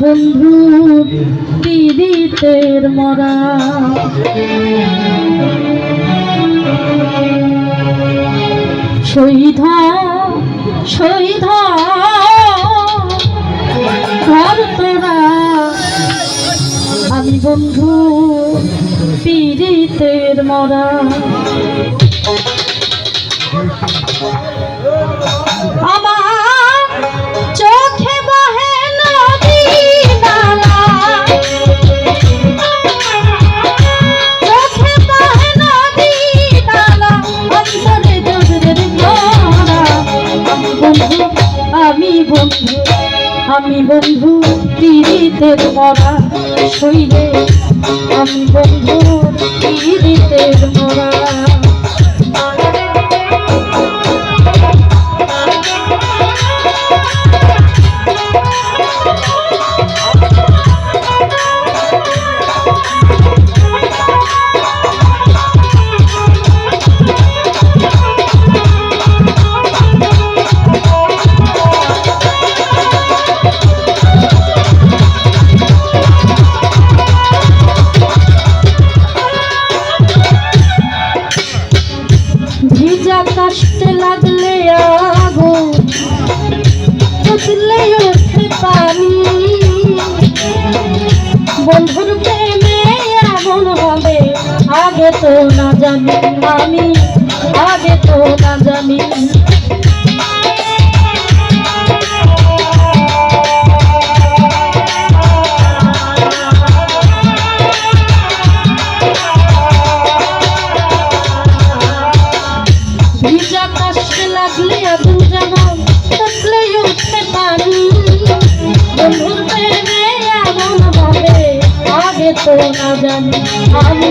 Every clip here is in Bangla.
বন্ধু পীড়িতের মরা। শহীদ শহীদ তোরা। আমি বন্ধু পীড়িতের মরা। আমি বন্ধু পীড়িতের মরা শৈলে আমি বন্ধু পীড়িতের মরা। আগে তো না জানি আমি, আগে তো না জানি। লাগলে আগুন যেমন উঠলে উঠতে পানি বন্ধুর প্রেমে এমন হবে আগে তো না জানি আমি।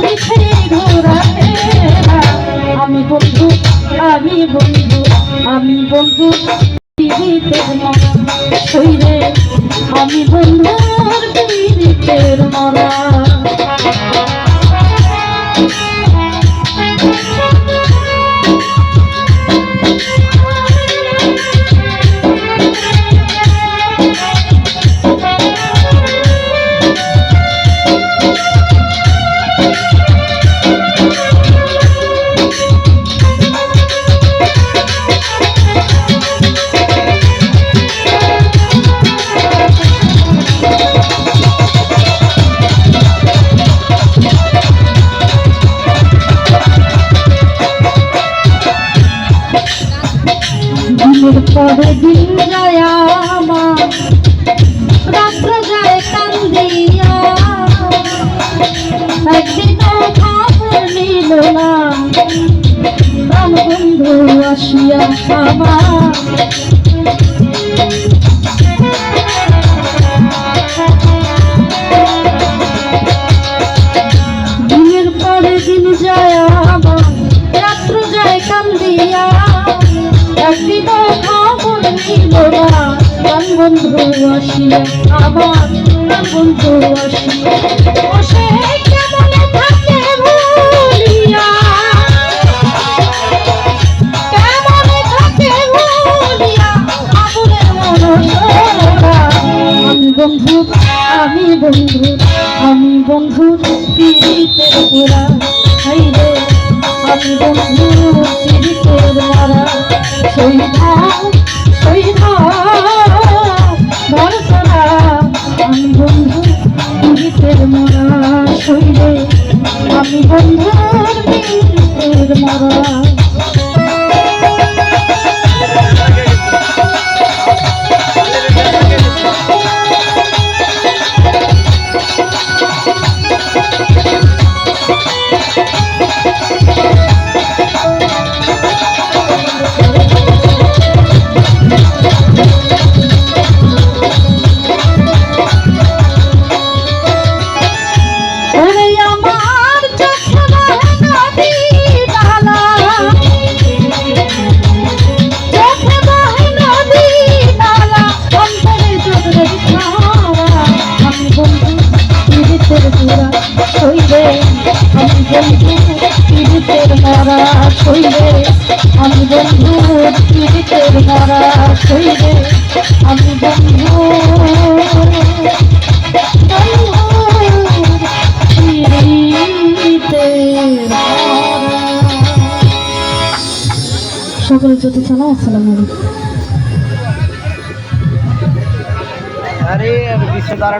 মিছে ঘোরাতে না। আমি বন্ধু আমি বন্ধু আমি বন্ধু আমি বন্ধুর মরা। দিনের পরে দিন যায় আমার, রাত্র যায় কান্দিয়া একদিন খবর নিল না প্রাণ বন্ধু আসিয়া আমার দিনের পরে দিন যায় রাত্র যায় কান্দিয়া একদিন থাকে ভুলিয়া। আগুনের মনোসরা আমি বন্ধু আমি বন্ধু আমি বন্ধু পীড়িতের পোড়া। হাইরে আমি বন্ধু পীড়িতের মারা সৈধা সৈধা আমি বন্ধুর মরা পুরা শৈলে আমি বন্ধু পীড়িতের মরা শৈলে আমি বন্ধু পীড়িতের মরা প্রতি সালাম আসসালামু আলাইকুম আরে বিশ টাকা